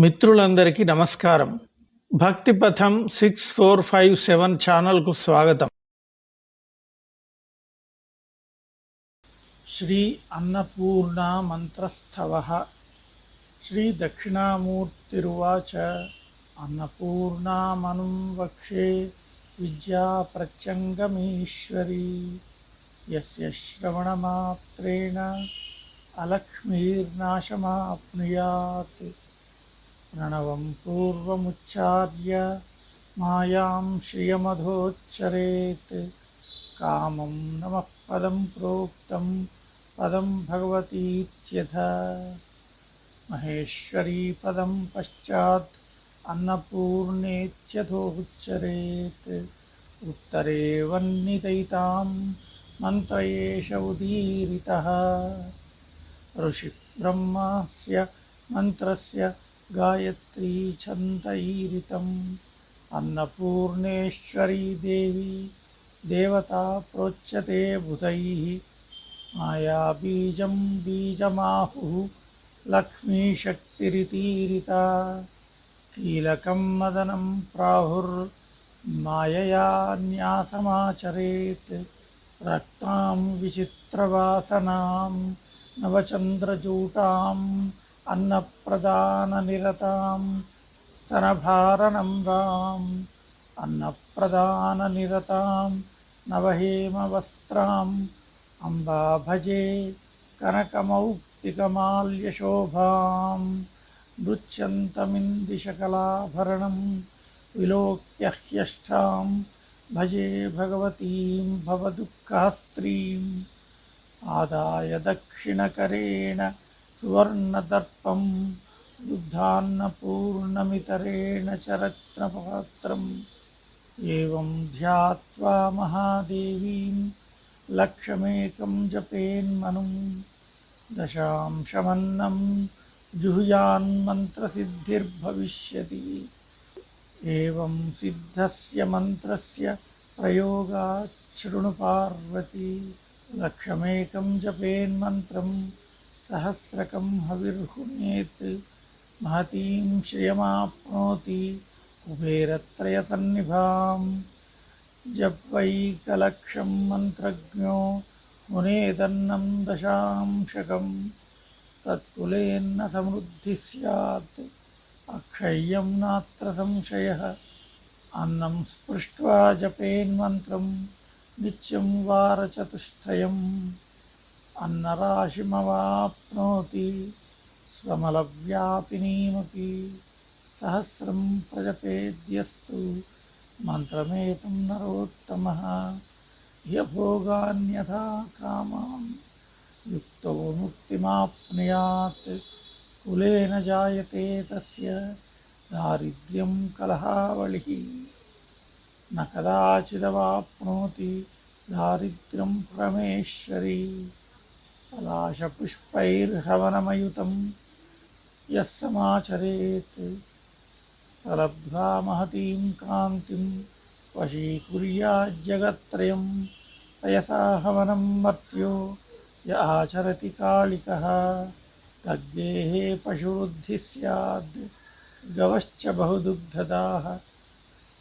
మిత్రులందరికీ నమస్కారం. భక్తి పథం సిక్స్ ఫోర్ ఫైవ్ సెవెన్ ఛానల్కు స్వాగతం. శ్రీ అన్నపూర్ణ మంత్రస్థవ. శ్రీ దక్షిణామూర్తిర్వాచ అన్నపూర్ణామనుం వక్షే విద్యాప్రత్యంగమీశ్వరీ యస్య శ్రవణమాత్రేణ అలక్ష్మీర్నాశమాప్నుయాత్. प्रणव प्रणवं पूर्वमुच्चार्य मायां श्रियमधोच्चरेत्। कामं नमः फलं प्रोक्तं पदं भगवतीत्यथ। महेश्वरीपदं पश्चात् अन्नपूर्णेत्यथोच्चरेत् उत्तरे वर्णितईता मंत्रेश उदीरिता। ऋषि एष से मंत्र से గాయత్రీ ఛందైరితం అన్నపూర్ణేశ్వరీ దేవి దేవతా ప్రోచ్యతే బుధైः. మాయాబీజం బీజమాహుः లక్ష్మీశక్తిరితీరితా. కీలకం మదనం ప్రాహుర్మాయయా న్యాసమాచరేత్. రక్తాం విచిత్రవాసనాం నవచంద్రజూటాం అన్నప్రదాననిరతాం స్తనభారణమ్రాం అన్నప్రదాననిరతాం నవహేమవస్త్రాం. అంబా భజే కనకమౌక్తికమాల్యశోభాం. నృత్యంతమిందిశకలాభరణం విలోక్య హ్యష్టాం భజే భగవతీం భవదుఃఖాస్త్రీం. ఆదాయ దక్షిణకరేణ సువర్ణదర్పం దుగ్ధాన్నపూర్ణమితరేణ చ రత్నపాత్రం ఏవం ధ్యాత్వా మహాదేవీం లక్షమేకం జపేన్మనుం దశాంశమన్నం జుహుయాన్మంత్రసిద్ధిర్భవిష్యతి ఏవం సిద్ధస్య మంత్రస్య ప్రయోగాత్ శృణు పార్వతీ లక్షమేకం सहस्रकं हविर्हुण्येत् महतीं श्रियमाप्नोति वै जपैकलक्षं मन्त्रज्ञो मुनेदन्नं दशांशकं। तत्कुलेन्न समृद्धि सैत् अक्षय नात्र संशय। अन्नं स्पृष्ट्वा जपेन्मन्त्रं। नित्यं वारचतुष्टयम्। అన్నరాశిమవాప్నోతి స్వమలవ్యాపినీమపి సహస్రం ప్రజపేద్యస్తు మంత్రమేతం నరోత్తమ యభోగాన్యథా కామాన్ యుక్తో ముక్తిమాప్నుయాత్ కులేన జాయతే తస్య దారిద్ర్యం కలహావళి న కదాచిదవాప్నోతి దారిద్ర్యం పరమేశ్వరీ राशपुष्पैर्हवनमयुतं यः समाचरेत्। लब्ध्वा महतीं कान्तिं वशीकुर्याज्जगत्त्रयं पयसा हवनं मर्त्यो य आचरति कालिकः। तद्गेः पशुरुद्धिः स्याद्, गवश्च बहुदुग्धदाः।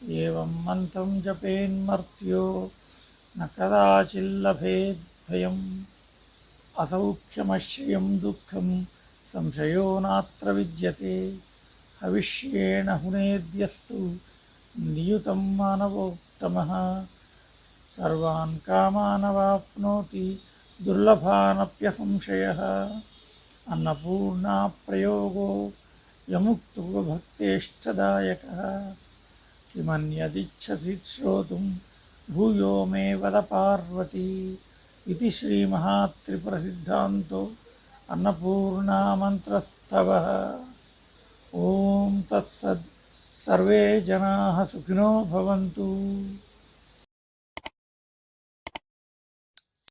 एवं मन्त्रं जपेन्मर्त्यो, न कदाचिल्लभेद्भयम्। అసౌఖ్యమశ్రయం దుఃఖం సంశయో నాత్ర విద్యతే. హవిష్యేణ హునేద్యస్తు నియుతం మానవోత్తమ. సర్వాన్ కామానవాప్నోతి దుర్లభానప్యసంశయः. అన్నపూర్ణా ప్రయోగో యముక్తో భక్తేష్టదాయక కిమన్యదిచ్చసి శ్రోతుం భూయో మే వద పార్వతీ. ఇది శ్రీమహాత్రిపురసిద్ధాంతో అన్నపూర్ణామంత్రస్తవ ఓం తత్సద్ సర్వే జనా సుఖినో భవంతు